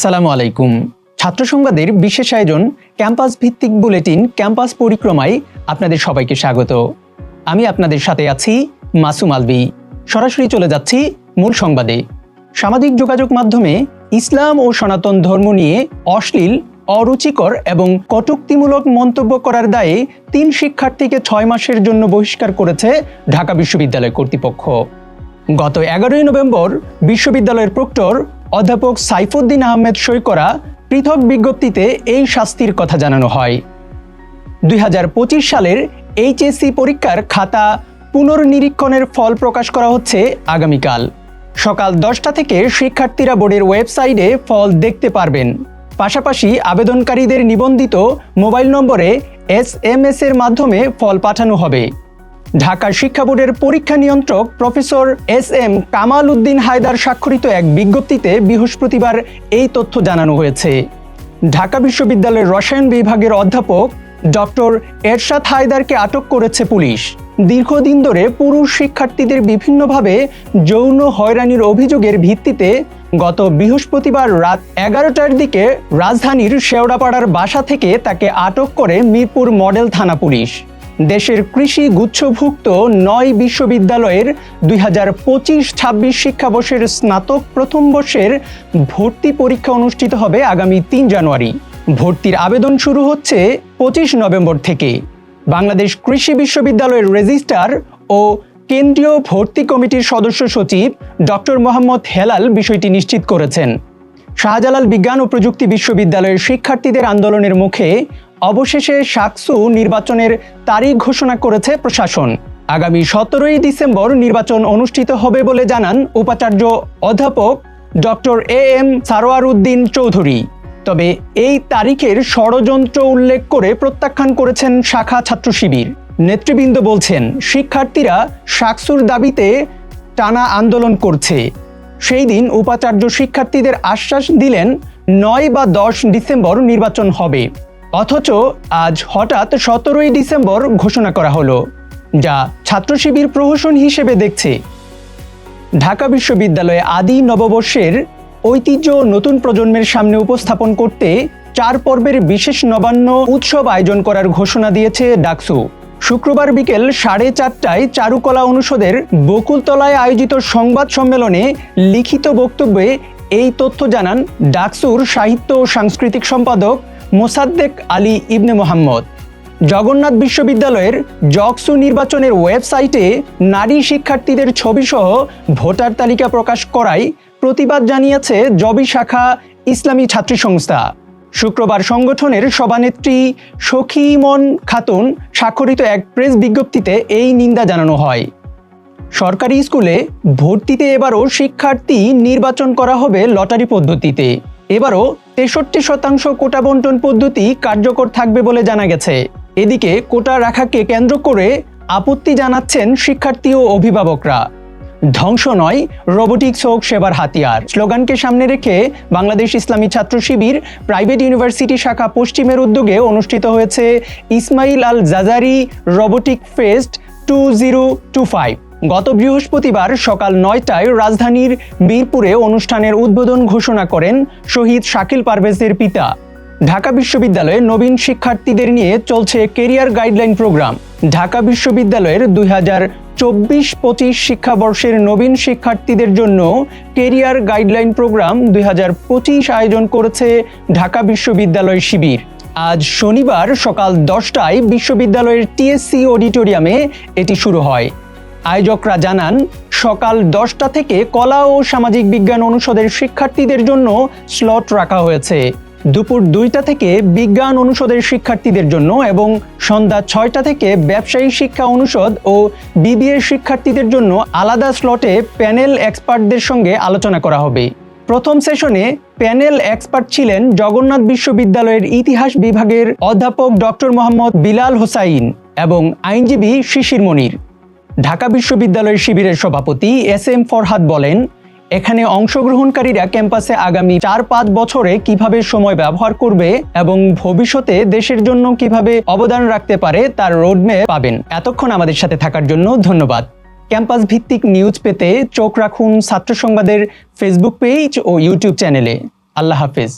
আসসালামু আলাইকুম। ছাত্র সংবাদের বিশেষ আয়োজন ক্যাম্পাস ভিত্তিক বুলেটিন ক্যাম্পাস পরিক্রমায় আপনাদের সবাইকে স্বাগত। আমি আপনাদের সাথে আছি মাসুম আলবি সরাসরি চলে যাচ্ছি মূল সংবাদে। সামাজিক যোগাযোগ মাধ্যমে ইসলাম ও সনাতন ধর্ম নিয়ে অশ্লীল, অরুচিকর এবং কটুক্তিমূলক মন্তব্য করার দায়ে তিন শিক্ষার্থীকে ছয় মাসের জন্য বহিষ্কার করেছে ঢাকা বিশ্ববিদ্যালয় কর্তৃপক্ষ। গত এগারোই নভেম্বর বিশ্ববিদ্যালয়ের প্রক্টর অধ্যাপক সাইফুদ্দিন আহমেদ সই করা পৃথক বিজ্ঞপ্তিতে এই শাস্তির কথা জানানো হয়। দুই হাজার পঁচিশ সালের এইচএসসি পরীক্ষার খাতা পুনর্নিরীক্ষণের ফল প্রকাশ করা হচ্ছে আগামীকাল। সকাল দশটা থেকে শিক্ষার্থীরা বোর্ডের ওয়েবসাইটে ফল দেখতে পারবেন। পাশাপাশি আবেদনকারীদের নিবন্ধিত মোবাইল নম্বরে এস এম এর মাধ্যমে ফল পাঠানো হবে। ঢাকা শিক্ষা বোর্ডের পরীক্ষা নিয়ন্ত্রক professor S M Kamal Uddin Haider স্বাক্ষরিত এক বিজ্ঞপ্তিতে বৃহস্পতিবার এই তথ্য জানানো হয়েছে। ঢাকা বিশ্ববিদ্যালয়ের রসায়ন বিভাগের অধ্যাপক ডক্টর এরশাদ হায়দারকে আটক করেছে পুলিশ। দীর্ঘদিন ধরে পুরুষ শিক্ষার্থীদের বিভিন্নভাবে যৌন হয়রানির অভিযোগের ভিত্তিতে গত বৃহস্পতিবার রাত এগারোটার দিকে রাজধানীর শেওড়াপাড়ার বাসা থেকে তাকে আটক করে মিরপুর মডেল থানা পুলিশ। দেশের কৃষি গুচ্ছভুক্ত নয় বিশ্ববিদ্যালয়ের দুই হাজার পঁচিশ ছাব্বিশ শিক্ষাবর্ষের স্নাতক প্রথম বর্ষের ভর্তি পরীক্ষা অনুষ্ঠিত হবে আগামী তিন জানুয়ারি। ভর্তির আবেদন শুরু হচ্ছে পঁচিশ নভেম্বর থেকে। বাংলাদেশ কৃষি বিশ্ববিদ্যালয়ের রেজিস্ট্রার ও কেন্দ্রীয় ভর্তি কমিটির সদস্য সচিব ডক্টর মোহাম্মদ হেলাল বিষয়টি নিশ্চিত করেছেন। শাহজালাল বিজ্ঞান ও প্রযুক্তি বিশ্ববিদ্যালয়ের শিক্ষার্থীদের আন্দোলনের মুখে অবশেষে সাকসু নির্বাচনের তারিখ ঘোষণা করেছে প্রশাসন। আগামী সতেরোই ডিসেম্বর নির্বাচন অনুষ্ঠিত হবে বলে জানান উপাচার্য অধ্যাপক doctor A M Sarwar Uddin Chowdhury. তবে এই তারিখের ষড়যন্ত্র উল্লেখ করে প্রত্যাখ্যান করেছেন শাখা ছাত্র শিবির। নেতৃবৃন্দ বলছেন, শিক্ষার্থীরা সাকসুর দাবিতে টানা আন্দোলন করছে। সেই দিন উপাচার্য শিক্ষার্থীদের আশ্বাস দিলেন, নয় বা দশ ডিসেম্বর নির্বাচন হবে। অথচ আজ হঠাৎ সতেরোই ডিসেম্বর ঘোষণা করা হলো, যা ছাত্র শিবির প্রহসন হিসেবে দেখছে। ঢাকা বিশ্ববিদ্যালয়ে আদি নববর্ষের ঐতিহ্য নতুন প্রজন্মের সামনে উপস্থাপন করতে চার পর্বের বিশেষ নবান্ন উৎসব আয়োজন করার ঘোষণা দিয়েছে ডাকসু। শুক্রবার বিকেল সাড়ে চারটায় চারুকলা অনুষদের বকুলতলায় আয়োজিত সংবাদ সম্মেলনে লিখিত বক্তব্যে এই তথ্য জানান ডাকসুর সাহিত্য ও সাংস্কৃতিক সম্পাদক মোসাদ্দেক আলী ইবনে মোহাম্মদ। জগন্নাথ বিশ্ববিদ্যালয়ের জকসু নির্বাচনের ওয়েবসাইটে নারী শিক্ষার্থীদের ছবিসহ ভোটার তালিকা প্রকাশ করায় প্রতিবাদ জানিয়েছে জবি শাখা ইসলামী ছাত্রী সংস্থা। শুক্রবার সংগঠনের সভানেত্রী সখিমন খাতুন স্বাক্ষরিত এক প্রেস বিজ্ঞপ্তিতে এই নিন্দা জানানো হয়। সরকারি স্কুলে ভর্তিতে এবারও শিক্ষার্থী নির্বাচন করা হবে লটারি পদ্ধতিতে। এবারও তেষট্টি শতাংশ কোটা বন্টন পদ্ধতি কার্যকর থাকবে বলে জানা গেছে। এদিকে কোটা রাখাকে কেন্দ্র করে আপত্তি জানাচ্ছেন শিক্ষার্থী ও অভিভাবকরা। ধ্বংস নয়, রোবোটিক্স হোক সেবার হাতিয়ার। স্লোগানকে সামনে রেখে বাংলাদেশ ইসলামী ছাত্র শিবির প্রাইভেট ইউনিভার্সিটি শাখা পশ্চিমের উদ্যোগে অনুষ্ঠিত হয়েছে Ismail Al Jazari robotic fest two zero two five. গত বৃহস্পতিবার সকাল নয়টায় রাজধানীর বীরপুরে অনুষ্ঠানের উদ্বোধন ঘোষণা করেন শহীদ শাকিল পারভেজের পিতা। ঢাকা বিশ্ববিদ্যালয়ে নবীন শিক্ষার্থীদের নিয়ে চলছে কেরিয়ার গাইডলাইন প্রোগ্রাম। ঢাকা বিশ্ববিদ্যালয়ের দুই হাজার চব্বিশ পঁচিশ শিক্ষাবর্ষের নবীন শিক্ষার্থীদের জন্য কেরিয়ার গাইডলাইন প্রোগ্রাম দুই হাজার পঁচিশ আয়োজন করেছে ঢাকা বিশ্ববিদ্যালয় শিবির। আজ শনিবার সকাল দশটায় বিশ্ববিদ্যালয়ের টিএসসি অডিটোরিয়ামে এটি শুরু হয়। আয়োজকরা জানান, সকাল দশটা থেকে কলা ও সামাজিক বিজ্ঞান অনুষদের শিক্ষার্থীদের জন্য স্লট রাখা হয়েছে। দুপুর দুইটা থেকে বিজ্ঞান অনুষদের শিক্ষার্থীদের জন্য এবং সন্ধ্যা ছয়টা থেকে ব্যবসায়ী শিক্ষা অনুষদ ও বিবিএ শিক্ষার্থীদের জন্য আলাদা স্লটে প্যানেল এক্সপার্টদের সঙ্গে আলোচনা করা হবে। প্রথম সেশনে প্যানেল এক্সপার্ট ছিলেন জগন্নাথ বিশ্ববিদ্যালয়ের ইতিহাস বিভাগের অধ্যাপক ডক্টর মোহাম্মদ বিলাল হোসাইন এবং আইনজীবী শিশির মনির। ঢাকা বিশ্ববিদ্যালয়ের শিবিরের সভাপতি এস এম ফরহাদ বলেন, এখানে অংশগ্রহণকারীরা ক্যাম্পাসে আগামী চার পাঁচ বছরে কীভাবে সময় ব্যবহার করবে এবং ভবিষ্যতে দেশের জন্য কীভাবে অবদান রাখতে পারে তার রোডম্যাপ পাবেন। এতক্ষণ আমাদের সাথে থাকার জন্য ধন্যবাদ। ক্যাম্পাস ভিত্তিক নিউজ পেতে চোখ রাখুন ছাত্র সংবাদের ফেসবুক পেজ ও ইউটিউব চ্যানেলে। আল্লাহ হাফেজ।